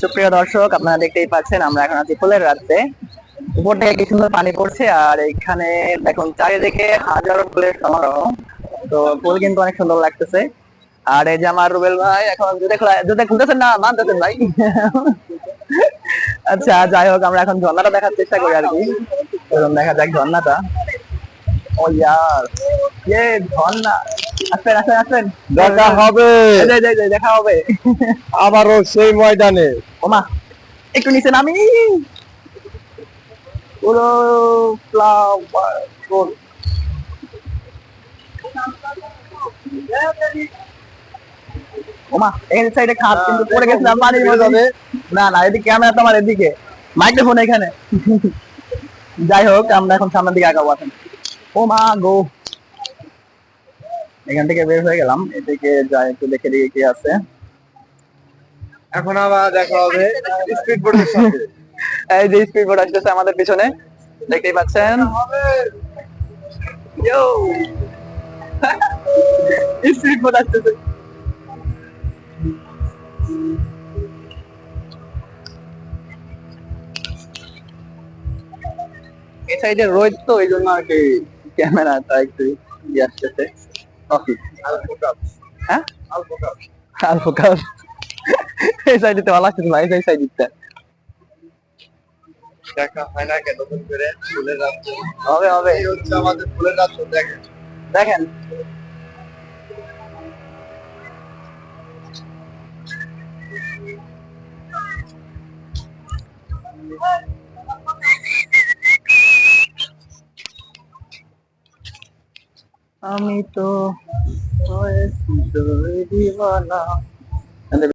সুপ্রিয় দর্শক, আপনারা দেখতেই পাচ্ছেন, আমরা এখন আছি ফুলের রাত্রে। উপর থেকে কি সুন্দর পানি পড়ছে, আর এখানে দেখুন, চারিদিকে হাজারো ফুলের সমারোহ। তো ফুল কিন্তু অনেক সুন্দর লাগতেছে। আর এই যে আমার রুবেল ভাই, এখন জুতে খোলা জুতে খুলতেছেন না, মানতেছেন ভাই? আচ্ছা যাই হোক, আমরা এখন ঝর্ণাটা দেখার চেষ্টা করি আর কি। দেখা যাক ঝর্ণাটা। ও, ইয়ার। ইয়ে ঝর্ণা। আসেন আসেন আসেন দেখা হবে। দেখা হবে। আবারও সেই ময়দানে। ওমা একটু নিচে নামি। পুরো ফ্লাওয়ার ফুল ওমা এই সাইডে খাট কিন্তু পড়ে গেছিলাম পানির মধ্যে। না না এদিকে ক্যামেরা তো আমার এদিকে। মাইক্রোফোন এখানে। যাই হোক আমরা এখন সামনের দিকে আগাবো এখন ও মা গো এখান থেকে বের হয়ে গেলাম। এদিকে যাই একটু দেখে দিকে কি আছে। এখন আবার দেখা হবে স্পিড বোটের সাথে। এই যে স্পিড বোট আসতেছে আমাদের পিছনে। দেখতেই পাচ্ছেন। স্পিড বোট আসতেছে। এই সাইডে রোদ তো এই জন্য আর কি ক্যামেরা ক্যামেরাটা একটু ইয়ে আসতেছে। হ্যাঁ আর ফোকাস এই সাইডে তো ভালো এই সাইডটা দেখা হয় না কেন? নতুন করে ফুলের হবে হবে। এই হচ্ছে আমাদের ফুলের রাস্তা দেখেন। দেখেন। আমি তো হয়েছি দিওয়ানা